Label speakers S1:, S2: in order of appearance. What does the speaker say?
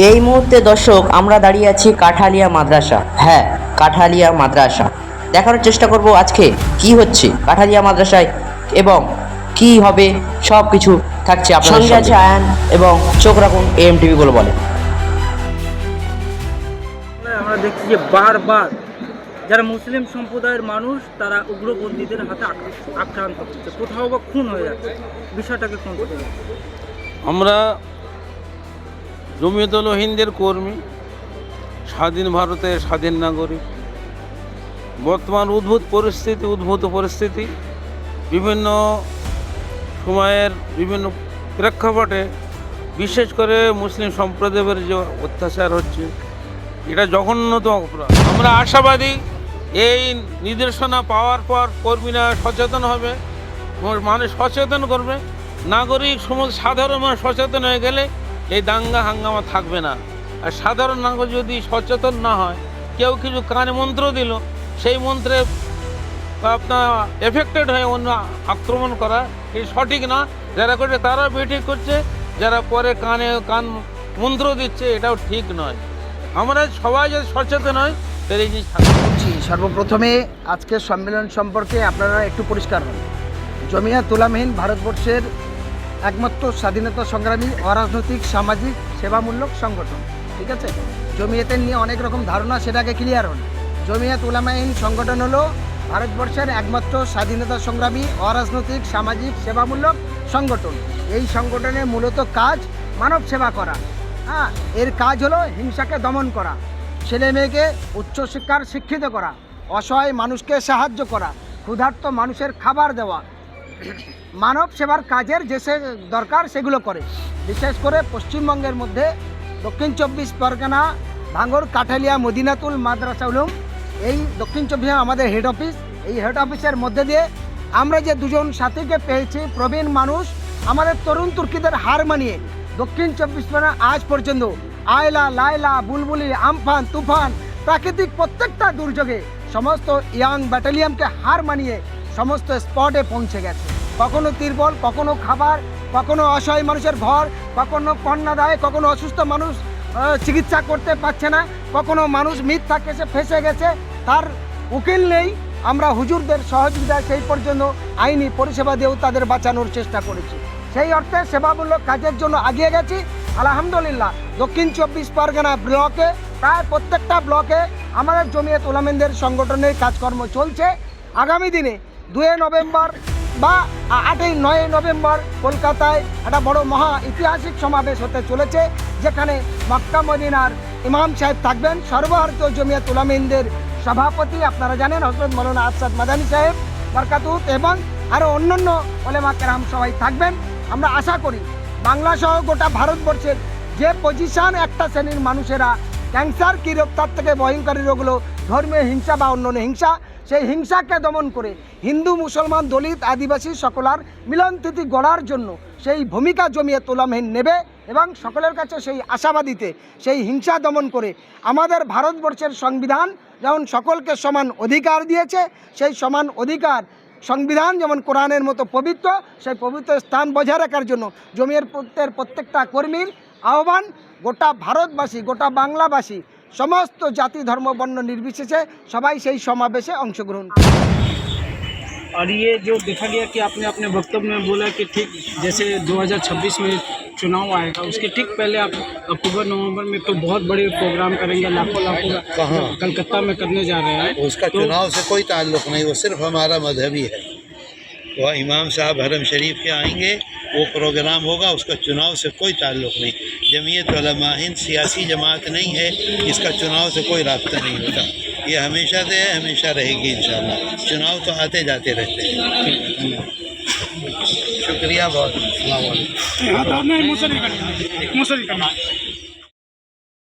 S1: এই মুহূর্তে দর্শক আমরা দাঁড়িয়ে আছি কাঠালিয়া মাদ্রাসা। হ্যাঁ কাঠালিয়া মাদ্রাসা। দেখানোর চেষ্টা করব আজকে কি হচ্ছে কাঠালিয়া মাদ্রাসায় এবং কি হবে সব কিছু থাকছে আপনার সঙ্গে আছে আয়ান এবং চোখ রাখুন এম টিভিগুলো বলে
S2: আমরা দেখছি যে বারবার যারা মুসলিম সম্প্রদায়ের মানুষ তারা উগ্রপন্থীদের হাতে আক্র- আক্রান্ত হচ্ছে। কোথাও বা খুন হয়ে যাচ্ছে। বিষয়টাকে কোন
S3: আমরা জমিয়তুল হিন্দের কর্মী, স্বাধীন ভারতের স্বাধীন নাগরিক। বর্তমান উদ্ভূত পরিস্থিতি উদ্ভূত পরিস্থিতি, বিভিন্ন সময়ের বিভিন্ন প্রেক্ষাপটে বিশেষ করে মুসলিম সম্প্রদায়ের যে অত্যাচার হচ্ছে, এটা জঘন্যতম অপরাধ। আমরা আশাবাদী এই নির্দেশনা পাওয়ার পর কর্মীরা সচেতন হবে, মানুষ সচেতন করবে। নাগরিক সমস্ত সাধারণ মানুষ সচেতন হয়ে গেলে এই দাঙ্গা হাঙ্গামা থাকবে না। আর সাধারণ নাগরিক যদি সচেতন না হয়, কেউ কিছু কানে মন্ত্র দিল, সেই মন্ত্রে আপনার এফেক্টেড হয়ে অন্য আক্রমণ করা, এই সঠিক না। যারা করছে তারাও বেঠিক করছে, যারা পরে কানে কান মন্ত্র দিচ্ছে, এটাও ঠিক নয়। আমরা সবাই যদি সচেতন হয় তাহলে এই জিনিস
S4: সর্বপ্রথমে আজকের সম্মেলন সম্পর্কে আপনারা একটু পরিষ্কার হন। জমিয়া তুলামহীন ভারতবর্ষের একমাত্র স্বাধীনতা সংগ্রামী, অরাজনৈতিক, সামাজিক, সেবামূলক সংগঠন, ঠিক আছে? জমিয়াতের নিয়ে অনেক রকম ধারণা সেটাকে ক্লিয়ার হন জমিয়াত উলামাহীন সংগঠন হলো ভারতবর্ষের একমাত্র স্বাধীনতা সংগ্রামী, অরাজনৈতিক, সামাজিক, সেবামূলক সংগঠন। এই সংগঠনের মূলত কাজ মানব সেবা করা। হ্যাঁ এর কাজ হলো হিংসাকে দমন করা, ছেলে মেয়েকে উচ্চশিক্ষার শিক্ষিত করা, অসহায় মানুষকে সাহায্য করা, ক্ষুধার্ত মানুষের খাবার দেওয়া মানব সেবার কাজের যে সে দরকার সেগুলো করে। বিশেষ করে পশ্চিমবঙ্গের মধ্যে দক্ষিণ চব্বিশ পরগনা, ভাঙ্গর, কাঠালিয়া, মদিনাতুল মাদ্রাসা উলুম, এই দক্ষিণ চব্বিশ আমাদের হেড অফিস এই হেড অফিসের মধ্যে দিয়ে আমরা যে দুজন সাথীকে পেয়েছি, প্রবীণ মানুষ, আমাদের তরুণ তুর্কিদের হার মানিয়ে দক্ষিণ চব্বিশ পরগনা আজ পর্যন্ত আয়লা, লায়লা, বুলবুলি, আমফান, তুফান, প্রাকৃতিক প্রত্যেকটা দুর্যোগে সমস্ত ইয়াং ব্যাটালিয়নকে হার মানিয়ে সমস্ত স্পটে পৌঁছে গেছে। কখনো তিরপল, কখনো খাবার, কখনো অসহায় মানুষের ঘর, কখনো কন্যা দেয় কখনো অসুস্থ মানুষ চিকিৎসা করতে পারছে না, কখনো মানুষ মিথ্যা কেসে ফেসে গেছে। তার উকিল নেই। আমরা হুজুরদের সহযোগিতায় সেই পর্যন্ত আইনি পরিষেবা দিয়েও তাদের বাঁচানোর চেষ্টা করেছি। সেই অর্থে সেবামূলক কাজের জন্য এগিয়ে গেছি। আলহামদুলিল্লাহ, দক্ষিণ চব্বিশ পরগনা ব্লকে, প্রায় প্রত্যেকটা ব্লকে আমাদের জমিয়ত উলামেনদের সংগঠনের কাজকর্ম চলছে। আগামী দিনে দুই নভেম্বর বা আটই নয় নভেম্বর কলকাতায় একটা বড় মহা ঐতিহাসিক সমাবেশ হতে চলেছে, যেখানে মক্কা মদিনার ইমাম সাহেব থাকবেন। সর্বভারতীয় জমিয়া উলামিনদের সভাপতি আপনারা জানেন হজরত মৌলানা আসাদ মাদানী সাহেব বরকাতুত এবং আরও অন্যান্য ওলেমা কেরাম সবাই থাকবেন। আমরা আশা করি বাংলা সহ গোটা ভারতবর্ষের যে পজিশন একটা শ্রেণির মানুষেরা ক্যান্সার কী রোগ, তার থেকে ভয়ঙ্করী রোগ হলো ধর্মীয় হিংসা বা অন্যান্য হিংসা সেই হিংসাকে দমন করে হিন্দু, মুসলমান, দলিত, আদিবাসী সকলার মিলনতিথি গড়ার জন্য সেই ভূমিকা জমিয়ে তোলামহীন নেবে এবং সকলের কাছে সেই আশাবাদীতে সেই হিংসা দমন করে আমাদের ভারতবর্ষের সংবিধান যেমন সকলকে সমান অধিকার দিয়েছে, সেই সমান অধিকার সংবিধান যেমন কোরআনের মতো পবিত্র, সেই পবিত্র স্থান বজায় রাখার জন্য জমির প্রত্যেক প্রত্যেকটা কর্মীর আহ্বান গোটা ভারতবাসী, গোটা বাংলাবাসী সমস্ত জাতি ধর্ম বর্ণ নির্বিশেষে সবাই সেই সমাবেশে অংশগ্রহণ করবে।
S5: और ये जो देखा गया कि आपने अपने वक्तव्य में बोला कि ठीक जैसे 2026 में चुनाव आएगा उसके ठीक पहले आप अक्टूबर नवंबर में तो बहुत बड़े प्रोग्राम करेंगे लाखों लाखों
S6: कहाँ?
S5: कलकत्ता में करने जा रहे हैं
S6: उसका
S5: तो-
S6: चुनाव से कोई ताल्लुक नहीं वो सिर्फ हमारा मजहबी है वह इमाम साहब हरम शरीफ के आएँगे, वो प्रोग्राम होगा, उसका चुनाव से कोई ताल्लुक नहीं। जमीयत हिंद सियासी जमात नहीं है, इसका चुनाव से कोई रबता नहीं होता। ये हमेशा से है, हमेशा रहेगी इंशाल्लाह। चुनाव तो आते जाते रहते हैं। शुक्रिया बहुत।